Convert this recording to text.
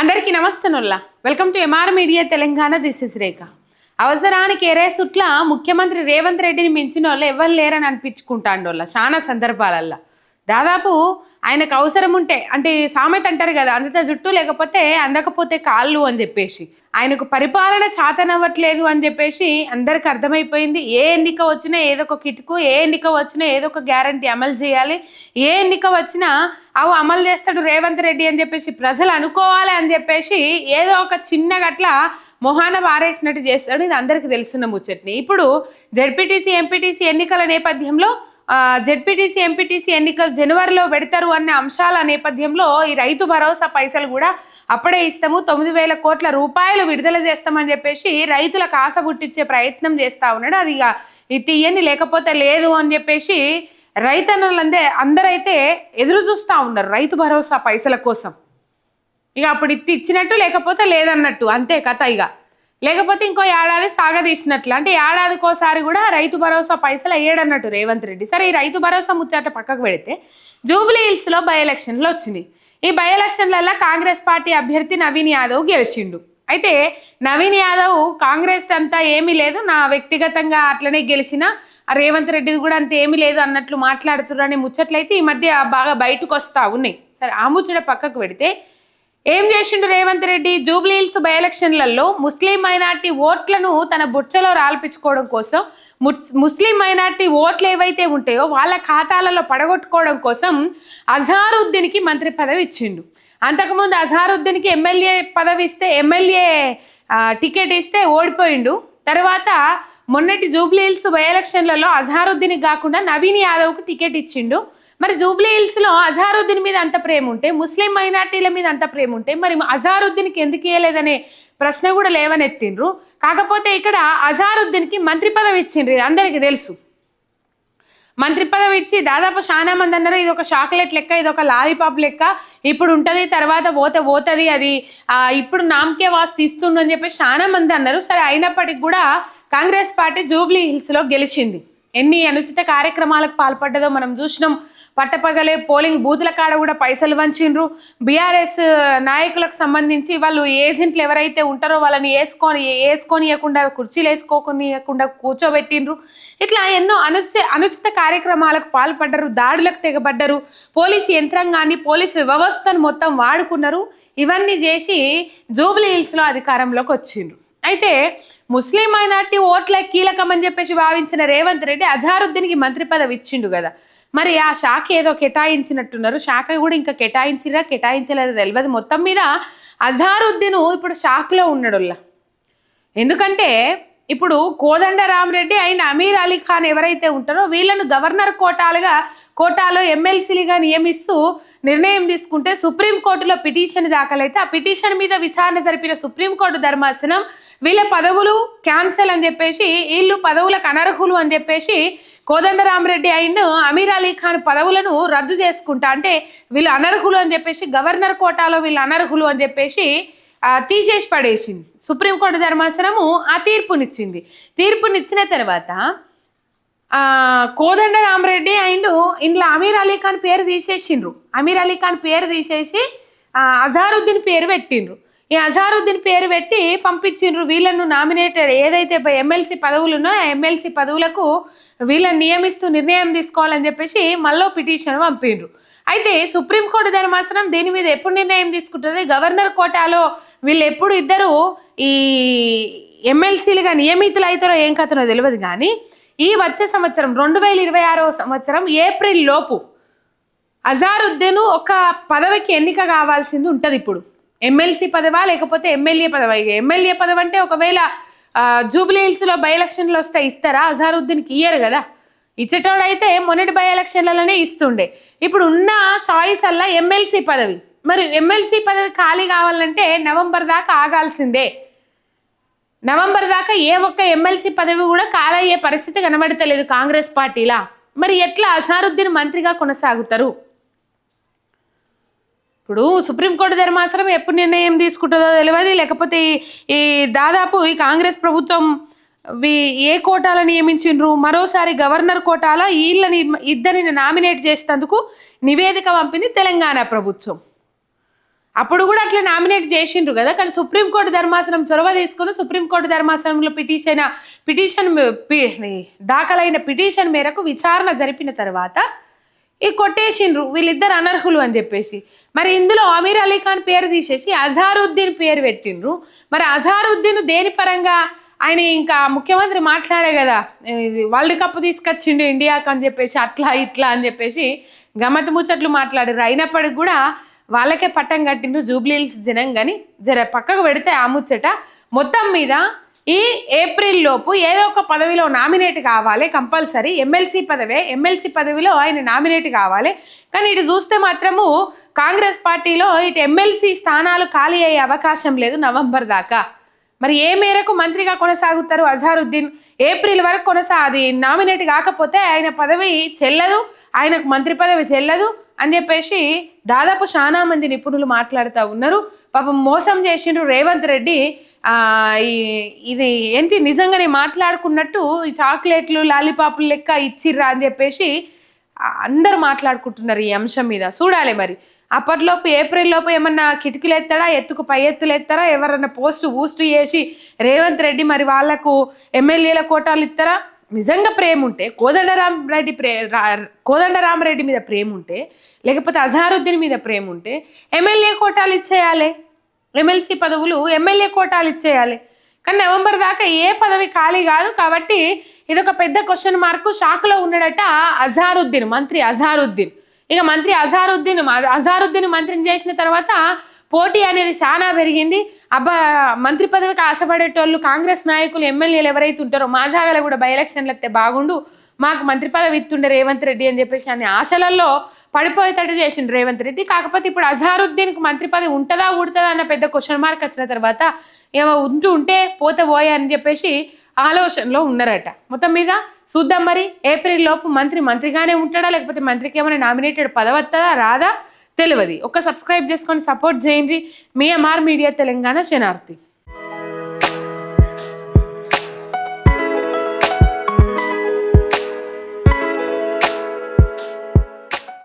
అందరికీ నమస్తనుల్లా welcome to MR media Telangana this is Rekha అవసరానికి ఎరేసుట్ల ముఖ్యమంత్రి రేవంత్ రెడ్డిని మించిన వాళ్ళు ఎవరు లేరని అనిపించుకుంటాండోళ్ళ చాలా సందర్భాలల్లో. దాదాపు ఆయనకు అవసరం ఉంటే అంటే సామెత అంటారు కదా అందిత జుట్టు లేకపోతే అందకపోతే కాళ్ళు అని చెప్పేసి. ఆయనకు పరిపాలన చాతనవ్వట్లేదు అని చెప్పేసి అందరికి అర్థమైపోయింది. ఏ ఎన్నిక వచ్చినా ఏదో ఒక కిటుకు ఏ ఎన్నిక వచ్చినా ఏదో ఒక గ్యారంటీ అమలు చేయాలి. ఏ ఎన్నిక వచ్చినా అవు అమలు చేస్తాడు రేవంత్ రెడ్డి అని చెప్పేసి ప్రజలు అనుకోవాలి అని చెప్పేసి ఏదో ఒక చిన్న గట్ల మొహాన వారేసినట్టు చేస్తాడు. ఇది అందరికీ తెలుసున్న ముచ్చట్ని. ఇప్పుడు జెడ్పీటీసీ ఎంపీటీసీ ఎన్నికల నేపథ్యంలో జెడ్పీటీసీ ఎంపీటీసీ ఎన్నికలు జనవరిలో పెడతారు అనే అంశాల నేపథ్యంలో ఈ రైతు భరోసా పైసలు కూడా అప్పుడే ఇస్తాము. తొమ్మిది వేల కోట్ల రూపాయలు విడుదల చేస్తామని చెప్పేసి రైతులకు ఆశ గుట్టించే ప్రయత్నం చేస్తా ఉన్నాడు. అది ఇక ఇది తీయని లేకపోతే లేదు అని చెప్పేసి రైతన్నలందే అందరైతే ఎదురు చూస్తూ ఉన్నారు రైతు భరోసా పైసల కోసం. ఇక అప్పుడు ఇది ఇచ్చినట్టు లేకపోతే లేదన్నట్టు. అంతే కథ ఇక. లేకపోతే ఇంకో ఏడాది సాగదీసినట్లు. అంటే ఏడాదికోసారి కూడా రైతు భరోసా పైసలు అయ్యాడన్నట్టు రేవంత్ రెడ్డి. సరే ఈ రైతు భరోసా ముచ్చట పక్కకు పెడితే జూబ్లీ హిల్స్లో బై ఎలక్షన్లు వచ్చినాయి. ఈ బై ఎలక్షన్లలో కాంగ్రెస్ పార్టీ అభ్యర్థి నవీన్ యాదవ్ గెలిచిండు. అయితే నవీన్ యాదవ్ కాంగ్రెస్ అంతా ఏమీ లేదు. నా వ్యక్తిగతంగా అట్లనే గెలిచిన ఆ రేవంత్ రెడ్డిది కూడా అంత ఏమీ లేదు అన్నట్లు మాట్లాడుతున్నారు అనే ముచ్చట్లయితే ఈ మధ్య బాగా బయటకు వస్తూ ఉన్నాయి. సరే ఆ ముచ్చట పక్కకు పెడితే ఏం చేసిండు రేవంత్ రెడ్డి? జూబ్లీ హిల్స్ బై ఎలక్షన్లలో ముస్లిం మైనార్టీ ఓట్లను తన బుచ్చలో రాల్పించుకోవడం కోసం ముస్- ముస్లిం మైనార్టీ ఓట్లు ఏవైతే ఉంటాయో వాళ్ళ ఖాతాలలో పడగొట్టుకోవడం కోసం అజారుద్దీన్కి మంత్రి పదవి ఇచ్చిండు. అంతకుముందు అజారుద్దీన్కి ఎమ్మెల్యే పదవి ఇస్తే ఎమ్మెల్యే టికెట్ ఇస్తే ఓడిపోయిండు. తర్వాత మొన్నటి జూబ్లీ హిల్స్ బై ఎలక్షన్లలో అజహారుద్దీన్కి కాకుండా నవీన్ యాదవ్కు టికెట్ ఇచ్చిండు. మరి జూబ్లీ హిల్స్లో అజహారుద్దీన్ మీద అంత ప్రేమ ఉంటే ముస్లిం మైనార్టీల మీద అంత ప్రేమ ఉంటే మరి అజహారుద్దీన్కి ఎందుకు ఇవ్వలేదనే ప్రశ్న కూడా లేవనెత్తిండ్రు. కాకపోతే ఇక్కడ అజహారుద్దీన్కి మంత్రి పదవి ఇచ్చిండ్రు ఇది అందరికీ తెలుసు. మంత్రి పదవి ఇచ్చి దాదాపు చాలా మంది అన్నారు ఇది ఒక చాక్లెట్ లెక్క ఇది ఒక లాలీపాప్ లెక్క ఇప్పుడు ఉంటుంది తర్వాత పోతే పోతుంది అది ఇప్పుడు నామకే వాస్ తీస్తుండు అని చెప్పి చాలా మంది అన్నారు. సరే అయినప్పటికీ కూడా కాంగ్రెస్ పార్టీ జూబ్లీ హిల్స్లో గెలిచింది. ఎన్ని అనుచిత కార్యక్రమాలకు పాల్పడ్డదో మనం చూసినాం. పట్టపగలే పోలింగ్ బూతుల కాడ కూడా పైసలు వంచిండ్రు. బీఆర్ఎస్ నాయకులకు సంబంధించి వాళ్ళు ఏజెంట్లు ఎవరైతే ఉంటారో వాళ్ళని వేసుకొని వేసుకొని ఇవ్వకుండా కుర్చీలు వేసుకోకొనియకుండా ఇవ్వకుండా కూర్చోబెట్టిండ్రు. ఇట్లా ఎన్నో అనుచ అనుచిత కార్యక్రమాలకు పాల్పడ్డరు దాడులకు తెగబడ్డరు. పోలీసు యంత్రాంగాన్ని పోలీసు వ్యవస్థను మొత్తం వాడుకున్నారు. ఇవన్నీ చేసి జూబ్లీ హిల్స్లో అధికారంలోకి వచ్చిండ్రు. అయితే ముస్లిం మైనార్టీ ఓట్ల కీలకం అని చెప్పేసి భావించిన రేవంత్ రెడ్డి అజారుద్దీన్కి మంత్రి పదవి ఇచ్చిండు కదా. మరి ఆ శాఖ ఏదో కేటాయించినట్టున్నారు. శాఖ కూడా ఇంకా కేటాయించిరా కేటాయించలేదో తెలియదు మొత్తం మీద అజారుద్దీను ఇప్పుడు షాక్లో ఉన్నాడుల్లా. ఎందుకంటే ఇప్పుడు కోదండ రామరెడ్డి అండ్ అమీర్ అలీ ఖాన్ ఎవరైతే ఉంటారో వీళ్ళను గవర్నర్ కోటాలుగా కోటాలో ఎమ్మెల్సీలుగా నియమిస్తూ నిర్ణయం తీసుకుంటే సుప్రీంకోర్టులో పిటిషన్ దాఖలైతే ఆ పిటిషన్ మీద విచారణ జరిపిన సుప్రీంకోర్టు ధర్మాసనం వీళ్ళ పదవులు క్యాన్సల్ అని చెప్పేసి వీళ్ళు పదవులకు అనర్హులు అని చెప్పేసి కోదండరామరెడ్డి అండ్ అమీర్ అలీ ఖాన్ పదవులను రద్దు చేసుకుంటా. అంటే వీళ్ళు అనర్హులు అని చెప్పేసి గవర్నర్ కోటాలో వీళ్ళు అనర్హులు అని చెప్పేసి తీసేసి పడేసింది. సుప్రీంకోర్టు ధర్మాసనము ఆ తీర్పునిచ్చింది. తీర్పునిచ్చిన తర్వాత కోదండ రామరెడ్డి అండ్ ఇంట్లో అమీర్ అలీ ఖాన్ పేరు తీసేసిండ్రు. అమీర్ అలీ ఖాన్ పేరు తీసేసి అజారుద్దీన్ పేరు పెట్టిండ్రు. ఈ అజారుద్దీన్ పేరు పెట్టి పంపించిండ్రు. వీళ్ళను నామినేటెడ్ ఏదైతే ఎమ్మెల్సీ పదవులు ఉన్నాయో ఆ ఎమ్మెల్సీ పదవులకు వీళ్ళని నియమిస్తూ నిర్ణయం తీసుకోవాలని చెప్పేసి మళ్ళీ పిటిషన్ పంపిండ్రు. అయితే సుప్రీంకోర్టు ధర్మాసనం దీని మీద ఎప్పుడు నిర్ణయం తీసుకుంటుంది? గవర్నర్ కోటాలో వీళ్ళు ఎప్పుడు ఇద్దరు ఈ ఎమ్మెల్సీలుగా నియమితులు అవుతారో ఏం కథనో తెలియదు కానీ ఈ వచ్చే సంవత్సరం రెండు వేల ఇరవై ఆరో సంవత్సరం ఏప్రిల్ లోపు అజారుద్దీన్ ఒక పదవికి ఎన్నిక కావాల్సింది ఉంటుంది ఇప్పుడు. ఎమ్మెల్సీ పదవా లేకపోతే ఎమ్మెల్యే పదవా? ఎమ్మెల్యే పదవి అంటే ఒకవేళ జూబ్లీ హిల్స్లో బై ఎలక్షన్లు వస్తే ఇస్తారా? అజారుద్దీన్కి ఇయ్యరు కదా. ఇచ్చేటోడైతే మొన్నటి బై ఎలక్షన్లలోనే ఇస్తుండే. ఇప్పుడు ఉన్న చాయిస్ అల్లా ఎమ్మెల్సీ పదవి. మరి ఎమ్మెల్సీ పదవి ఖాళీ కావాలంటే నవంబర్ దాకా ఆగాల్సిందే. నవంబర్ దాకా ఏ ఒక్క ఎమ్మెల్సీ పదవి కూడా ఖాళీ అయ్యే పరిస్థితి కనబడతలేదు కాంగ్రెస్ పార్టీలా. మరి ఎట్లా అజారుద్దీన్ మంత్రిగా కొనసాగుతారు? ఇప్పుడు సుప్రీంకోర్టు ధర్మాసనం ఎప్పుడు నిర్ణయం తీసుకుంటుందో తెలియదు లేకపోతే ఈ- దాదాపు ఈ కాంగ్రెస్ ప్రభుత్వం ఏ కోటాలో నియమించిండ్రు? మరోసారి గవర్నర్ కోటాలో వీళ్ళని ఇద్దరిని నామినేట్ చేసినందుకు నివేదిక పంపింది తెలంగాణ ప్రభుత్వం. అప్పుడు కూడా అట్లా నామినేట్ చేసిండ్రు కదా. కానీ సుప్రీంకోర్టు ధర్మాసనం చొరవ తీసుకుని సుప్రీంకోర్టు ధర్మాసనంలో పిటిషన్ పిటిషన్ దాఖలైన పిటిషన్ మేరకు విచారణ జరిపిన తర్వాత ఈ కొట్టేసిండ్రు. వీళ్ళిద్దరు అనర్హులు అని చెప్పేసి. మరి ఇందులో అమీర్ అలీ ఖాన్ పేరు తీసేసి అజారుద్దీన్ పేరు పెట్టిండ్రు. మరి అజారుద్దీన్ దేని పరంగా ఆయన ఇంకా ముఖ్యమంత్రి మాట్లాడే కదా ఇది వరల్డ్ కప్ తీసుకొచ్చిండు ఇండియాకి అని చెప్పేసి అట్లా ఇట్లా అని చెప్పేసి గమ్మత్ ముచ్చట్లు మాట్లాడారు అయినప్పటికి కూడా వాళ్ళకే పట్టం కట్టిండ్రు జూబ్లీల్స్ జనం కానీ జర పక్కకు పెడితే ఆ ముచ్చట మొత్తం మీద ఈ ఏప్రిల్ లోపు ఏదో ఒక పదవిలో నామినేట్ కావాలి కంపల్సరీ. ఎమ్మెల్సీ పదవే. ఎమ్మెల్సీ పదవిలో ఆయన నామినేట్ కావాలి. కానీ ఇటు చూస్తే మాత్రము కాంగ్రెస్ పార్టీలో ఇటు ఎమ్మెల్సీ స్థానాలు ఖాళీ అయ్యే అవకాశం లేదు నవంబర్ దాకా. మరి ఏ మేరకు మంత్రిగా కొనసాగుతారు అజారుద్దీన్? ఏప్రిల్ వరకు కొనసా అది నామినేట్ కాకపోతే ఆయన పదవి చెల్లదు ఆయనకు మంత్రి పదవి చెల్లదు అని చెప్పేసి దాదాపు చాలా మంది నిపుణులు మాట్లాడుతూ ఉన్నారు. పాపం మోసం చేసిండ్రు రేవంత్ రెడ్డి. ఇది ఏంటి నిజంగానే మాట్లాడుకున్నట్టు ఈ చాక్లెట్లు లాలీపాపులు లెక్క ఇచ్చిర్రా అని చెప్పేసి అందరు మాట్లాడుకుంటున్నారు ఈ అంశం మీద. చూడాలి మరి. అప్పట్లోపు ఏప్రిల్ లోపు ఏమన్నా కిటికీలు ఎత్తాడా ఎత్తుకు పై ఎత్తులు ఎత్తారా ఎవరన్నా పోస్ట్ ఊస్ట్ చేసి రేవంత్ రెడ్డి మరి వాళ్ళకు ఎమ్మెల్యేల కోటాలు ఇస్తారా? నిజంగా ప్రేమ ఉంటే కోదండరామరెడ్డి ప్రే కోదండరామరెడ్డి మీద ప్రేమ ఉంటే లేకపోతే అజహారుద్దీన్ మీద ప్రేమ ఉంటే ఎమ్మెల్యే కోటాలు ఇచ్చేయాలి. ఎమ్మెల్సీ పదవులు ఎమ్మెల్యే కోటాలు ఇచ్చేయాలి. కానీ నవంబర్ దాకా ఏ పదవి ఖాళీ కాదు కాబట్టి ఇది ఒక పెద్ద క్వశ్చన్ మార్క్. షాక్లో ఉన్నాడట అజారుద్దీన్ మంత్రి అజారుద్దీన్. ఇక మంత్రి అజారుద్దీన్ అజారుద్దీన్ మంత్రిని చేసిన తర్వాత పోటీ అనేది చాలా పెరిగింది. అబ్బా మంత్రి పదవికి ఆశపడేటోళ్ళు కాంగ్రెస్ నాయకులు ఎమ్మెల్యేలు ఎవరైతే ఉంటారో మా జాగాలో కూడా బై ఎలక్షన్లు వస్తే బాగుండు. మాకు మంత్రి పదవి ఇస్తుండే రేవంత్ రెడ్డి అని చెప్పేసి అనే ఆశలలో పడిపోయేటట్టు చేసిండు రేవంత్ రెడ్డి. కాకపోతే ఇప్పుడు అజహారుద్దీన్కి మంత్రి పదవి ఉంటుందా ఉడుతుందా అన్న పెద్ద క్వశ్చన్ మార్క్ వచ్చిన తర్వాత ఏమో ఉంటూ ఉంటే పోతే పోయా అని చెప్పేసి ఆలోచనలో ఉన్నారట. మొత్తం మీద చూద్దాం మరి ఏప్రిల్ లోపు మంత్రి మంత్రిగానే ఉంటాడా లేకపోతే మంత్రికి ఏమైనా నామినేటెడ్ పదవత్తదా రాదా? తెలియదు. ఒక సబ్స్క్రైబ్ చేసుకొని సపోర్ట్ చేయండి. మీ ఎంఆర్ మీడియా తెలంగాణ శనార్థి